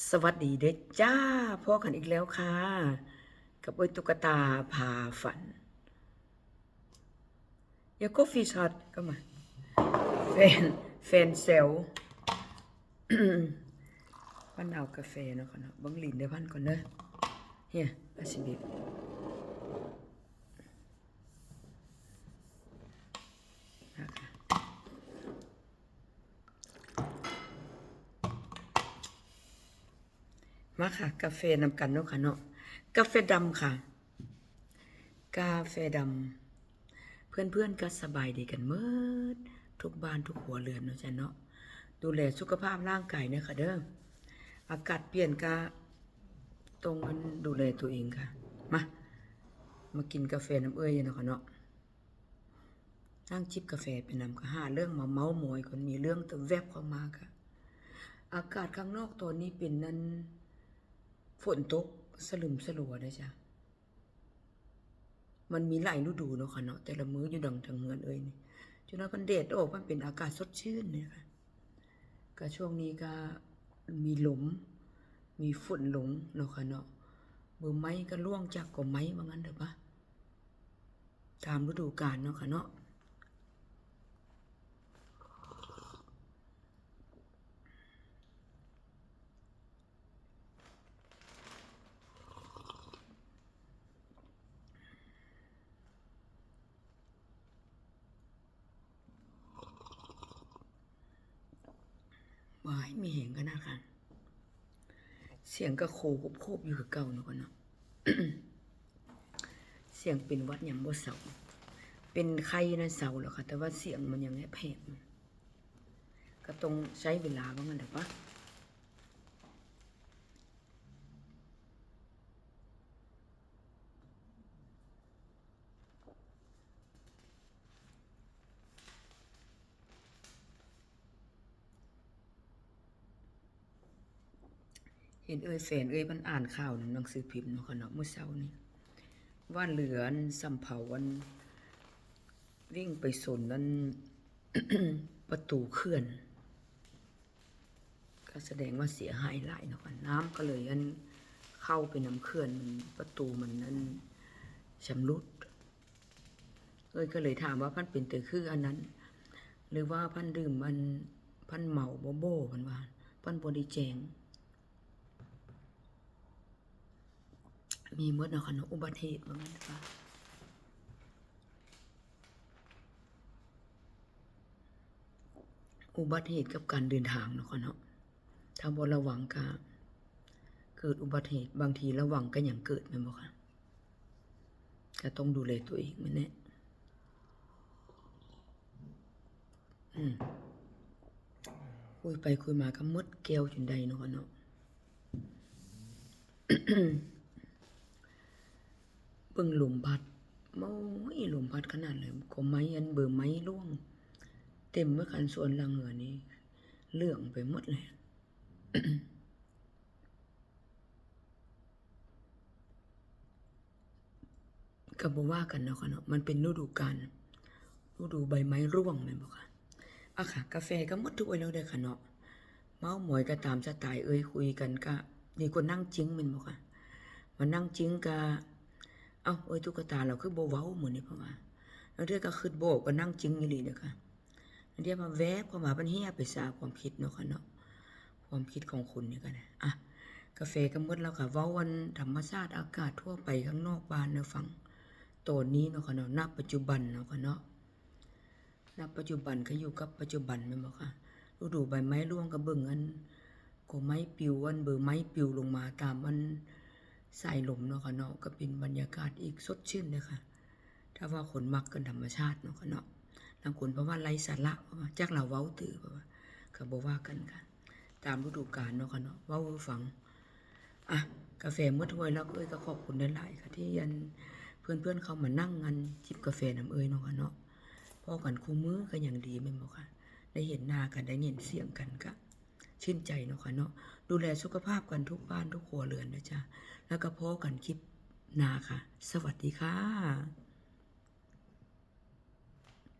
สวัสดีเด้จ้าพ่อกันอีกแล้วค่ะ กับเอ้ตุ๊กตาพาฝันยาก็ฟีช็อตก็มาแฟนแฟนเซลพันเอากาแฟเนาะค่ะเนาะบังลินเดี๋ยวพันก่อนเด้อเฮียอาชิบินะคะ มาค่ะ กาแฟนำกันเนาะค่ะเนาะกาแฟดำค่ะ กาแฟดำเพื่อนๆก็สบายดีกันเมื่อทุกบ้านทุกหัวเรือนเนาะจ้ะเนาะดูแลสุขภาพร่างกายเนาะค่ะเด้ออากาศเปลี่ยนก็ตรงกันดูแลตัวเองค่ะ มา มากินกาแฟน้ำเอ้ยเนาะค่ะเนาะนั่งจิบกาแฟเป็นนำก็หาเรื่องมาเมาส์มอยคนมีเรื่องแต่แวบเข้ามาค่ะ อากาศข้างนอกตอนนี้เป็นนั้น ฝนตกสลึมสลัวนะจ๊ะมันมีหลายฤดูเนาะค่ะเนาะแต่ละมื้ออยู่ดังทางเงินเอ้ยนี่จนว่ามันเดดออกมันเป็นอากาศสดชื่นเนี่ยค่ะก็ช่วงนี้ก็มีหลม มีฝนหลงเนาะค่ะเนาะเบอไม้ก็ล่วงจากก็ไม้ว่างั้นเถอะปะตามฤดูกาลเนาะค่ะเนาะ วายมีเห็นกันนะค่ะเสียงก็โคบโคบอยู่คือเก่าเนาะกันเนาะเสียงเป็นวัดยังบ่เสาเป็นใครนะเสาหรอค่ะ แต่ว่าเสียงมันยังแผลก็ต้องใช้เวลาบ้างั้นเถอะ ห็นเอ้ยแฟนเอ้ยมันอ่านข่าวหนังสือพิมพ์เนาะค่ะเนาะเมื่อเช้านี้ว่าเหลืออันสำเภาวัน วิ่งไปสนนั้นประตูเขื่อนก็แสดงว่าเสียหายหลายเนาะค่ะน้ำก็เลยอันเข้าไปน้ำเขื่อนมันประตูมันนั้นชำรุดเอ้ยก็เลยถามว่าพันเป็นตือคืออันนั้น หรือว่าพันดื่มมันพันเมาโบโบพันว่าพันบไดีแจง มีเมื่อนาะคะเนาะอุบัติเหตุว่างั้นค่ะอุบัติเหตุกับการเดินทางเนาะค่ะเนาะถ้าบ่ระวังก็เกิดอุบัติเหตุบางทีระวังก็อย่างเกิดแม่นบ่ค่ะก็ต้องดูแลตัวเองม่นแน่อืมคุยไปคุยมาก็หมดแก้วจนใดเนาะค่ะเนาะ เบิ่งลมพัดโอ้ยลมพัดขนาดเลยก็ไม้อันเบอร์ไม้ร่วง เต็มเมื่อคันสวนลังเหือนี้เหลืองไปหมดเลยก็บ่ว่ากันเนาะค่ะเนาะมันเป็นฤดูกาลฤดูใบไม้ร่วงแม่นบ่ค่ะอะค่ะ กาแฟก็หมดทุกไว้แล้วเด้อค่ะเนาะเมาหมอยก็ตามสไตล์เอ้ยคุยกันก็นี่ก็นั่งจิ้งแม่นบ่ค่ะมานั่งจิ้งก็ เอาเอ้ยตุ๊กตาเราคือโบเว้าเหมือนนี่เพราะว่าแล้วเดี๋ยวก็คือโบก็นั่งจริงยู่ลีเด้อค่ะเดี๋ยวมาแวบเข้ามาปันเฮียไปสาความคิดเนาะค่ะเนาะความคิดของคุณนี่ก็นะอะกาแฟก็หมดแล้วค่ะว้าวันธรรมชาติอากาศทั่วไปข้างนอกบ้านเนาะฟังตอนนี้เนาะค่ะเนาะณปัจจุบันเนาะค่ะเนาะณปัจจุบันก็อยู่กับปัจจุบันแม่นบ่ค่ะฤดูใบไม้ร่วงก็เบิ่งอันก็ไม้ปิวอันเบอร์ไม้ปิวลงมาตามอัน สายลมเนาะค่ะเนาะก็เป็นบรรยากาศอีกสดชื่นเลยค่ะ ถ้าว่าคนมักกันธรรมชาติเนาะค่ะเนาะบางคนเพราะว่าไร้สาระเพราะว่าจากเราเว้าตือเพราะว่าก็บ่ว่ากันค่ะ ตามฤดูกาลเนาะค่ะเนาะเว้าฟังอะกาแฟเมื่อถ้วยแล้วก็เอ้ยก็ขอบคุณหลายๆค่ะ ที่ยันเพื่อนๆเขามานั่งกันจิบกาแฟน้ำเอ้ยเนาะค่ะเนาะพอกันคู่มือก็อย่างดีแม่นบ่ค่ะ ได้เห็นหน้ากันได้ยินเสียงกันก็ ชื่นใจเนาะค่ะเนาะดูแลสุขภาพกันทุกบ้านทุกครัวเรือนนะจ๊ะแล้วก็พบกันคลิปหนาค่ะ สวัสดีค่ะ